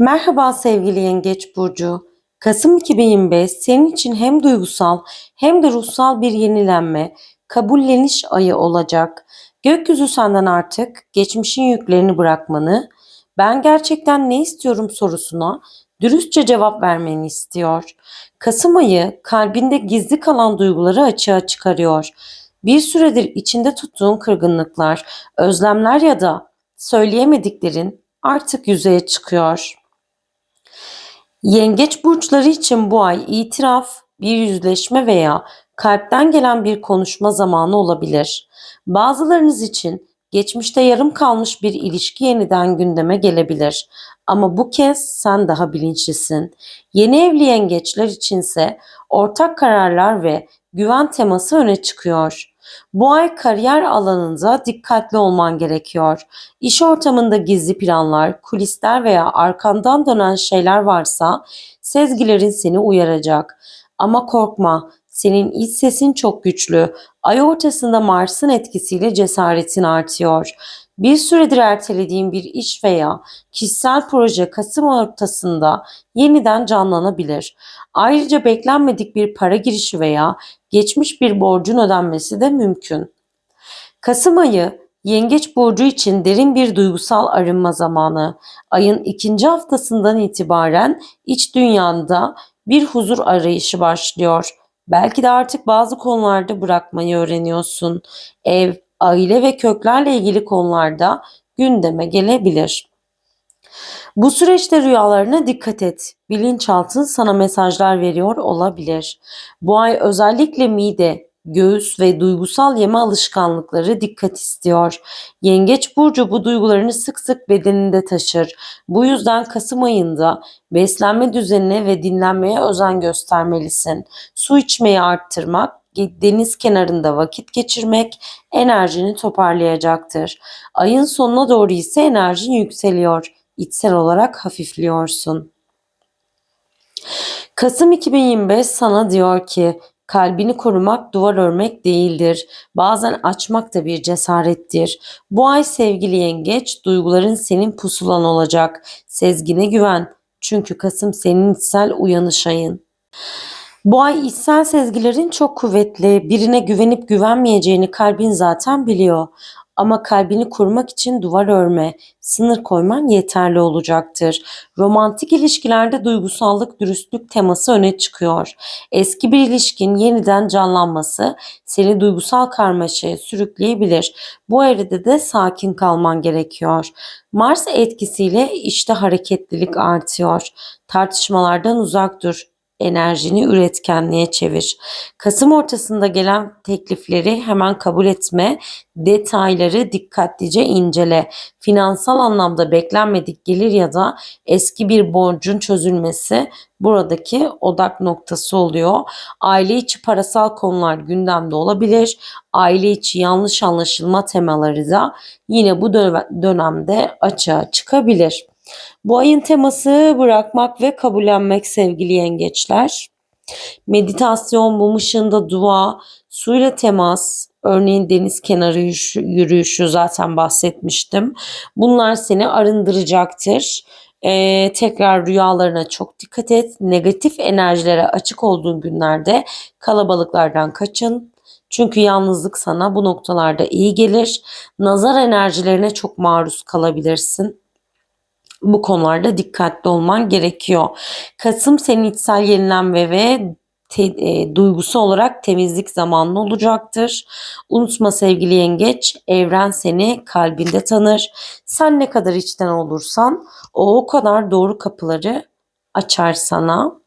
Merhaba sevgili Yengeç Burcu. Kasım 2025 senin için hem duygusal hem de ruhsal bir yenilenme, kabulleniş ayı olacak. Gökyüzü senden artık geçmişin yüklerini bırakmanı, ben gerçekten ne istiyorum sorusuna dürüstçe cevap vermeni istiyor. Kasım ayı kalbinde gizli kalan duyguları açığa çıkarıyor. Bir süredir içinde tuttuğun kırgınlıklar, özlemler ya da söyleyemediklerin artık yüzeye çıkıyor. Yengeç burçları için bu ay itiraf, bir yüzleşme veya kalpten gelen bir konuşma zamanı olabilir. Bazılarınız için geçmişte yarım kalmış bir ilişki yeniden gündeme gelebilir. Ama bu kez sen daha bilinçlisin. Yeni evli yengeçler içinse ortak kararlar ve güven teması öne çıkıyor. Bu ay kariyer alanında dikkatli olman gerekiyor. İş ortamında gizli planlar, kulisler veya arkandan dönen şeyler varsa sezgilerin seni uyaracak. Ama korkma, senin iç sesin çok güçlü. Ay ortasında Mars'ın etkisiyle cesaretin artıyor. Bir süredir ertelediğin bir iş veya kişisel proje Kasım ortasında yeniden canlanabilir. Ayrıca beklenmedik bir para girişi veya geçmiş bir borcun ödenmesi de mümkün. Kasım ayı Yengeç burcu için derin bir duygusal arınma zamanı. Ayın ikinci haftasından itibaren iç dünyanda bir huzur arayışı başlıyor. Belki de artık bazı konularda bırakmayı öğreniyorsun. Ev, aile ve köklerle ilgili konularda gündeme gelebilir. Bu süreçte rüyalarına dikkat et. Bilinçaltın sana mesajlar veriyor olabilir. Bu ay özellikle mide, göğüs ve duygusal yeme alışkanlıkları dikkat istiyor. Yengeç burcu bu duygularını sık sık bedeninde taşır. Bu yüzden Kasım ayında beslenme düzenine ve dinlenmeye özen göstermelisin. Su içmeyi arttırmak, deniz kenarında vakit geçirmek enerjini toparlayacaktır. Ayın sonuna doğru ise enerjin yükseliyor. İçsel olarak hafifliyorsun. Kasım 2025 sana diyor ki kalbini korumak duvar örmek değildir. Bazen açmak da bir cesarettir. Bu ay sevgili yengeç duyguların senin pusulan olacak. Sezgine güven. Çünkü Kasım senin içsel uyanış ayın. Bu ay içsel sezgilerin çok kuvvetli. Birine güvenip güvenmeyeceğini kalbin zaten biliyor. Ama kalbini kurmak için duvar örme, sınır koyman yeterli olacaktır. Romantik ilişkilerde duygusallık, dürüstlük teması öne çıkıyor. Eski bir ilişkin yeniden canlanması seni duygusal karmaşaya sürükleyebilir. Bu evrede de sakin kalman gerekiyor. Mars etkisiyle işte hareketlilik artıyor. Tartışmalardan uzak dur enerjini üretkenliğe çevir. Kasım ortasında gelen teklifleri hemen kabul etme, detayları dikkatlice incele. Finansal anlamda beklenmedik gelir ya da eski bir borcun çözülmesi buradaki odak noktası oluyor. Aile içi parasal konular gündemde olabilir. Aile içi yanlış anlaşılma temaları da yine bu dönemde açığa çıkabilir. Bu ayın teması bırakmak ve kabullenmek sevgili yengeçler. Meditasyon, mum ışığında dua, suyla temas, örneğin deniz kenarı yürüyüşü zaten bahsetmiştim. Bunlar seni arındıracaktır. Ee, tekrar rüyalarına çok dikkat et. Negatif enerjilere açık olduğun günlerde kalabalıklardan kaçın. Çünkü yalnızlık sana bu noktalarda iyi gelir. Nazar enerjilerine çok maruz kalabilirsin bu konularda dikkatli olman gerekiyor. Kasım senin içsel yenilenme ve te, e, duygusu olarak temizlik zamanlı olacaktır. Unutma sevgili yengeç, evren seni kalbinde tanır. Sen ne kadar içten olursan o o kadar doğru kapıları açar sana.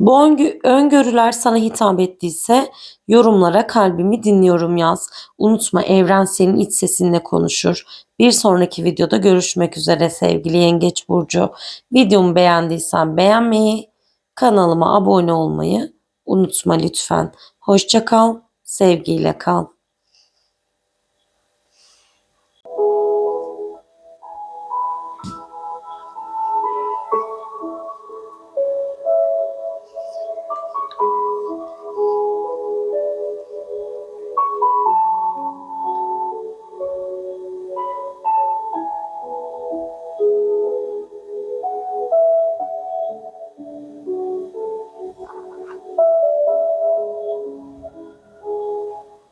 Bu öngörüler sana hitap ettiyse yorumlara kalbimi dinliyorum yaz. Unutma evren senin iç sesinle konuşur. Bir sonraki videoda görüşmek üzere sevgili Yengeç Burcu. Videomu beğendiysen beğenmeyi, kanalıma abone olmayı unutma lütfen. Hoşça kal, sevgiyle kal.